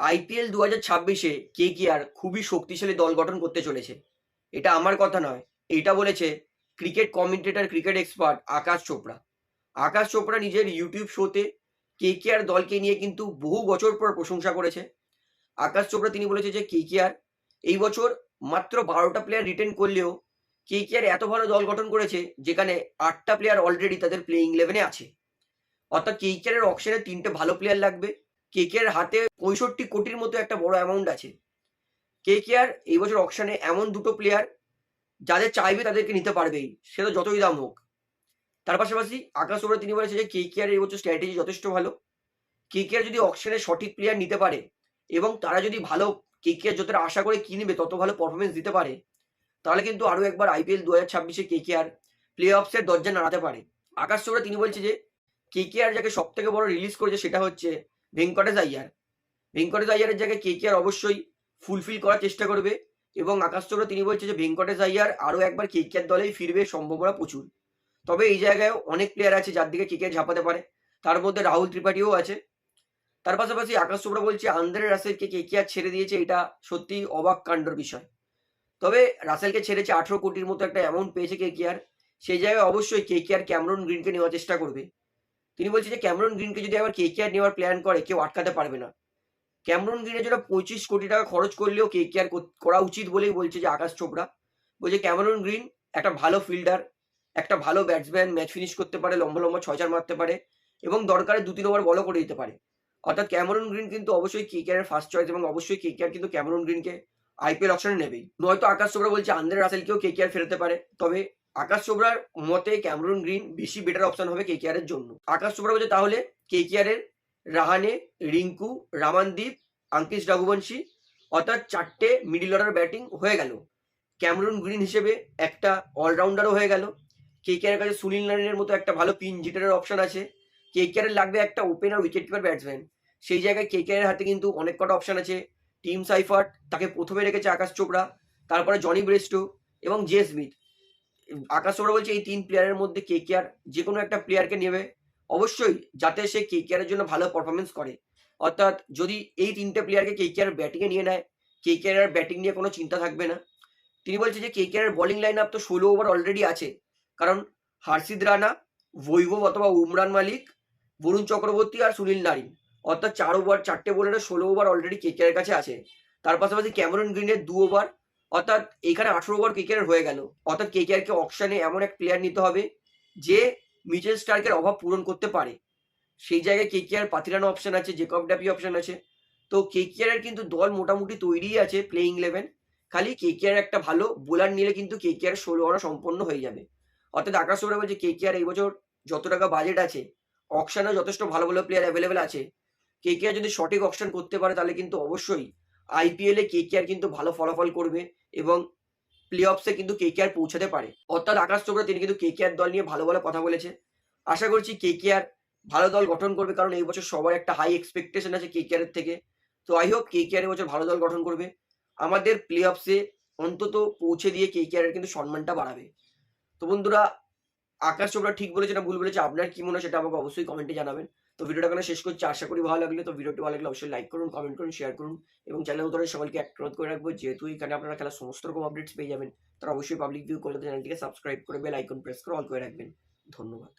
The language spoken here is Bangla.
আইপিএল দু হাজার ছাব্বিশে কে কে আর খুবই শক্তিশালী দল গঠন করতে চলেছে। এটা আমার কথা নয়, এটা বলেছে cricket commentator, cricket expert Aakash Chopra. Aakash Chopra নিজের ইউটিউব শোতে কে কে আর দলকে নিয়ে কিন্তু বহু বছর পর প্রশংসা করেছে। আকাশ চোপড়া তিনি বলেছে যে, কে কে আর এই বছর মাত্র বারোটা প্লেয়ার রিটেন করলেও কে কে আর এত ভালো দল গঠন করেছে যেখানে আটটা প্লেয়ার অলরেডি তাদের প্লেইং ইলেভেনে আছে। অর্থাৎ কে কে আর অপশনে তিনটে ভালো প্লেয়ার লাগবে। কে কে আর হাতে পঁয়ষট্টি কোটির মতো একটা বড় অ্যামাউন্ট আছে। কে এই বছর অকশনে এমন দুটো প্লেয়ার যাদের চাইবে তাদেরকে নিতে পারবেই। সেটা যতই দাম হোক। তার পাশাপাশি আকাশ ওপরে তিনি বলেছে যে কে কে আর এই বছর স্ট্র্যাটেজি যথেষ্ট ভালো। কে কে আর যদি অকশনে সঠিক প্লেয়ার নিতে পারে এবং তারা যদি ভালো কে কে আর যতটা আশা করে কিনবে, তত ভালো পারফরমেন্স দিতে পারে, তাহলে কিন্তু আরও একবার আইপিএল দু হাজার ছাব্বিশে কে কে আর প্লে অফসের দরজা নাড়াতে পারে। আকাশ চোপড়া তিনি বলছে যে কে কে আর যাকে সব থেকে বড় রিলিজ করেছে সেটা হচ্ছে ভেঙ্কটেশ আইয়ার ভেঙ্কটেশ আইয়ারের জায়গায় কে কে আর অবশ্যই ফুলফিল করার চেষ্টা করবে এবং আকাশ তিনি বলছে যে ভেঙ্কটেশ আইয়ার আরও একবার কে আর দলেই ফিরবে, সম্ভাবনা প্রচুর। তবে এই জায়গায় অনেক প্লেয়ার আছে যার দিকে কে কে আর ঝাঁপাতে পারে। তার মধ্যে রাহুল ত্রিপাঠীও আছে। তার পাশাপাশি আকাশ চোপড়া বলছে, আন্দ্রে রাসেলকে কে কে আর ছেড়ে দিয়েছে এটা সত্যি অবাক কাণ্ডর বিষয়। তবে রাসেলকে ছেড়েছে আঠেরো কোটির মতো একটা অ্যামাউন্ট পেয়েছে কে কে আর। সেই জায়গায় অবশ্যই কে কে আর ক্যামরন গ্রিনকে নেওয়ার চেষ্টা করবে। তিনি বলছে যে ক্যামরন গ্রিনকে যদি আবার কে কে আর নেওয়ার প্ল্যান করে, কেউ আটকাতে পারবে না। ক্যামরন গ্রিনের জন্য পঁচিশ কোটি টাকা খরচ করলেও কে কে আর করা উচিত বলেই বলছে যে আকাশ চোপড়া। বলছে ক্যামরন গ্রিন একটা ভালো ফিল্ডার একটা ভালো ব্যাটসম্যান ম্যাচ ফিনিশ করতে পারে, লম্বা লম্বা ছয় চার মারতে পারে এবং দরকারে দু তিন ওভার বলও করে দিতে পারে। অর্থাৎ ক্যামরন গ্রিন কিন্তু অবশ্যই কে কে ফার্স্ট চয়েস এবং অবশ্যই কে কে আর কিন্তু ক্যামরন গ্রিনকে আইপিএল অপশনে নেবেই। নয়তো আকাশ চোপড়া বলছে আন্দ্রে রাসেলকেও কে কে আর ফেরাতে পারে, তবে আকাশ চোপড়ার মতে ক্যামরন গ্রিন বেশি বেটার অপশন হবে কে এর জন্য। আকাশ চোপড়া বলছে তাহলে কে এর রাহানে, রিঙ্কু, রামানদীপ, আঙ্কিশ রঘুবংশী, অর্থাৎ চারটে মিডিল অর্ডার ব্যাটিং হয়ে গেল। ক্যামরন গ্রিন হিসেবে একটা অলরাউন্ডারও হয়ে গেল। কে এর কাছে সুনীল নারিনের মতো একটা ভালো পিন জিটারের অপশন আছে। কে এর লাগবে একটা ওপেনার উইকেট কিপার ব্যাটসম্যান সেই জায়গায় কে এর হাতে কিন্তু অনেক কটা অপশন আছে। টিম সাইফার্ট, তাকে প্রথমে রেখেছে আকাশ চোপড়া, তারপরে জনি ব্রেস্টো এবং জে স্মিথ। আকাশ চোপড়া বলছে, এই তিন প্লেয়ারের মধ্যে কে কে আর যে কোনো একটা প্লেয়ারকে নেবে। অবশ্যই যাতে সে কে কে এর জন্য ভালো পারফরমেন্স করে। অর্থাৎ যদি এই তিনটে প্লেয়ারকে কে কে আর ব্যাটিংয়ে নিয়ে নেয়, কে কে আর ব্যাটিং নিয়ে কোনো চিন্তা থাকবে না। তিনি বলছে যে, K K R bowling line up তো ষোলো ওভার অলরেডি আছে। কারণ হার্ষিদ রানা, বৈভব অথবা উমরান মালিক, বরুণ চক্রবর্তী আর সুনীল নারিন। অর্থাৎ চার ওভার চারটে বোলারের ষোলো ওভার অলরেডি কে কে আর কাছে আছে। তার পাশাপাশি ক্যামেরন গ্রিনের দু ওভার অর্থাৎ এখানে আঠেরো ওভার কেকেআর হয়ে গেল। অর্থাৎ কেকেআরকে অকশনে এমন এক প্লেয়ার নিতে হবে যে মিচেল স্টার্কের অভাব পূরণ করতে পারে। সেই জায়গায় কেকেআর পাতিরানো অপশন আছে জেকব ড্যাপি অপশন আছে। তো কেকেআর এর কিন্তু দল মোটামুটি তৈরিই আছে প্লেইং ইলেভেন খালি কেকেআর একটা ভালো বোলার নিলে কিন্তু কেকেআর ষোলো আনা সম্পন্ন হয়ে যাবে। অর্থাৎ আকাশ ওরা বলছে কেকেআর এই বছর যত টাকা বাজেট আছে অকশনেও যথেষ্ট ভালো ভালো প্লেয়ার অ্যাভেলেবেল আছে। কেকেআর যদি সঠিক অপশন করতে পারে, তাহলে কিন্তু অবশ্যই আইপিএলে কে কে আর কিন্তু ভালো ফলাফল করবে এবং প্লে অফসে কিন্তু কে কে আর পৌঁছাতে পারে। অর্থাৎ আকাশ চোপড়া তিনি কিন্তু কে কে আর দল নিয়ে ভালো ভালো কথা বলেছে। আশা করছি কে কে আর ভালো দল গঠন করবে কারণ এই বছর সবার একটা হাই এক্সপেকটেশন আছে কে কে আর থেকে। তো আই হোপ কে কে আর বছর ভালো দল গঠন করবে। আমাদের প্লে অফসে অন্তত পৌঁছে দিয়ে কে কে আর কিন্তু সম্মানটা বাড়াবে। তো বন্ধুরা আকাশ চোপড়া ঠিক বলেছে না ভুল বলেছে, আপনার কি মনে হয় সেটা আমাকে অবশ্যই কমেন্টে জানাবেন। তো ভিডিওটা এখানে শেষ করছি, আশা করি ভালো লাগলে, তো ভিডিওটি ভালো লাগলে অবশ্যই লাইক করুন কমেন্ট করুন শেয়ার করুন এবং চ্যানেল ধরে সকলকে অনুরোধ করে রাখব। যেহেতু এখানে আপনারা খেলা সমস্ত রকম আপডেটস পেয়ে যাবেন, তারা অবশ্যই পাবলিক ভিউ করলে চ্যানেলটিকে সাবস্ক্রাইব করে বেল আইকন প্রেস করে অল করে রাখবেন। ধন্যবাদ।